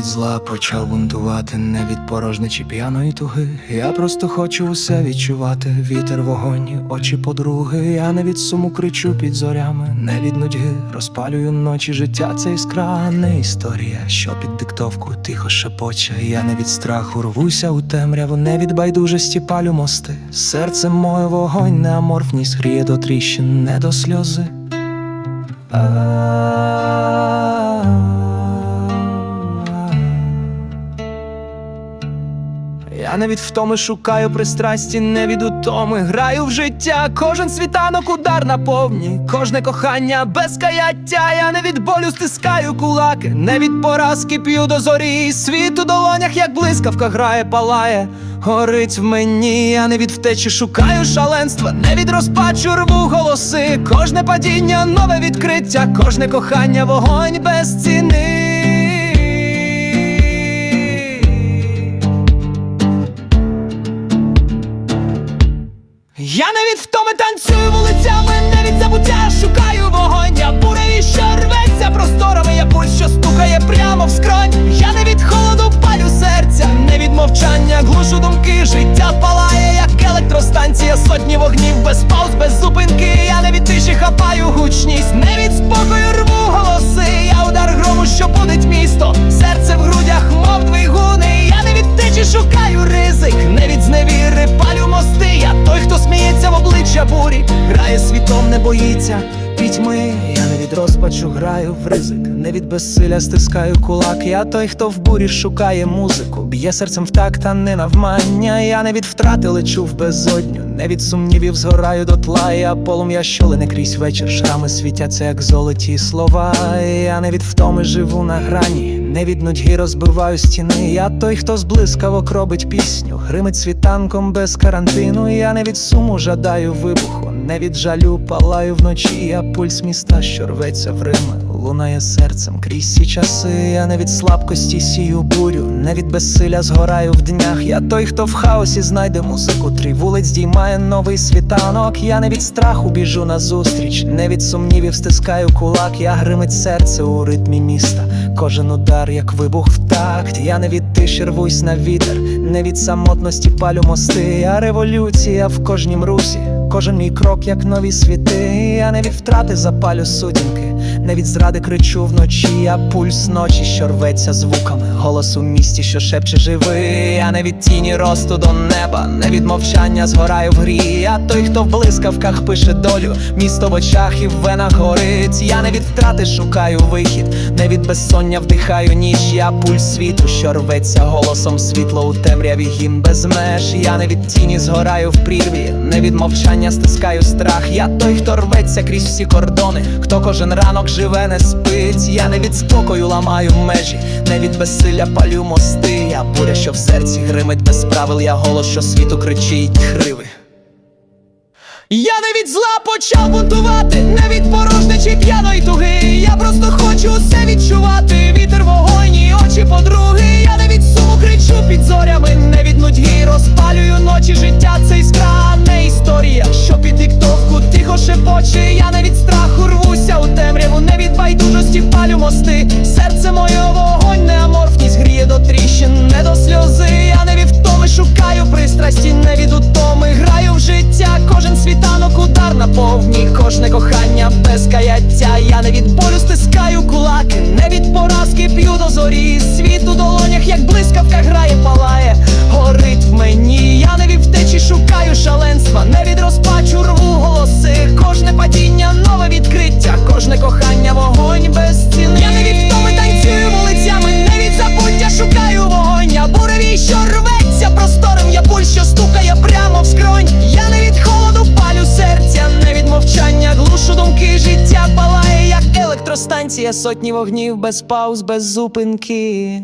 від зла почав бунтувати, не від порожнечі п'яної туги. Я просто хочу усе відчувати. Вітер, вогонь, очі подруги. Я не від суму кричу під зорями, не від нудьги розпалюю ночі. Життя це іскра, не історія, що під диктовку тихо шепоче. Я не від страху рвуся у темряву, не від байдужості палю мости. Серце моє вогонь, не аморфність гріє до тріщин, не до сльози. Я не від втоми шукаю пристрасті, не від утоми граю в життя. Кожен світанок удар на повні, кожне кохання без каяття. Я не від болю стискаю кулаки, не від поразки п'ю до зорі. Світ у долонях, як блискавка грає, палає, горить в мені. Я не від втечі шукаю шаленства, не від розпачу рву голоси. Кожне падіння, нове відкриття, кожне кохання, вогонь без ціни. Я не від втоми танцюю вулицями, не від забуття шукаю вогонь. Я буреві, що рветься просторами, я пульс, що стукає прямо в скронь. Я не від холоду палю серця, не від мовчання, глушу думки. Життя палає, як електростанція, сотні вогнів без пауз, без зупинки. Я не від тиші хапаю гучність, не від спокою рву голоси. Я удар грому, що будить місто, серце в грудях, мов двигуни. Я не від течі шукаю обличчя бурі, грає світом, не боїться пітьми. Я не від розпачу граю в ризик, не від безсилля стискаю кулак. Я той, хто в бурі шукає музику, б'є серцем в такт, а не навмання. Я не від втрати лечу в безодню, не від сумнівів згораю до тла. Я полум'я що лине крізь вечір, шрами світяться, як золоті слова. Я не від втоми живу на грані. Не від нудьги розбиваю стіни. Я той, хто з блискавок робить пісню, гримить світанком без карантину. Я не від суму жадаю вибуху, не від жалю палаю вночі. Я пульс міста, що рветься в Рими, лунає серцем крізь ці часи. Я не від слабкості сію бурю, не від безсилля згораю в днях. Я той, хто в хаосі знайде музику. Трій вулиць діймає новий світанок. Я не від страху біжу назустріч, не від сумнівів стискаю кулак. Я гримить серце у ритмі міста. Кожен удар, як вибух в такт. Я не від тиші рвусь на вітер, не від самотності палю мости. Я революція в кожнім русі. Кожен мій крок, як нові світи. Я не від втрати запалю сутінки, не від зради кричу вночі. Я пульс ночі, що рветься звуками. Голос у місті, що шепче живий. Я не від тіні росту до неба, не від мовчання згораю в грі. Я той, хто в блискавках пише долю. Місто в очах і в венах горить. Я не від втрати шукаю вихід, не від безсоння вдихаю ніч. Я пульс світу, що рветься голосом світло у темряві гімн без меж. Я не від тіні згораю в прірві, не від мовчання стискаю страх. Я той, хто рветься крізь всі кордони, хто кожен ранок живе, не спить. Я не від спокою ламаю межі, не від безсилля палю мости. Я буря, що в серці гримить без правил. Я голос, що світу кричить криви. Я не від зла почав бунтувати, не від порожнечі п'яної Світанок удар на повні, кожне кохання без каяття. Я не від болю стискаю кулаки, не від поразки п'ю до зорі. Світ у долонях, як блискавка електростанція, сотні вогнів без пауз, без зупинки.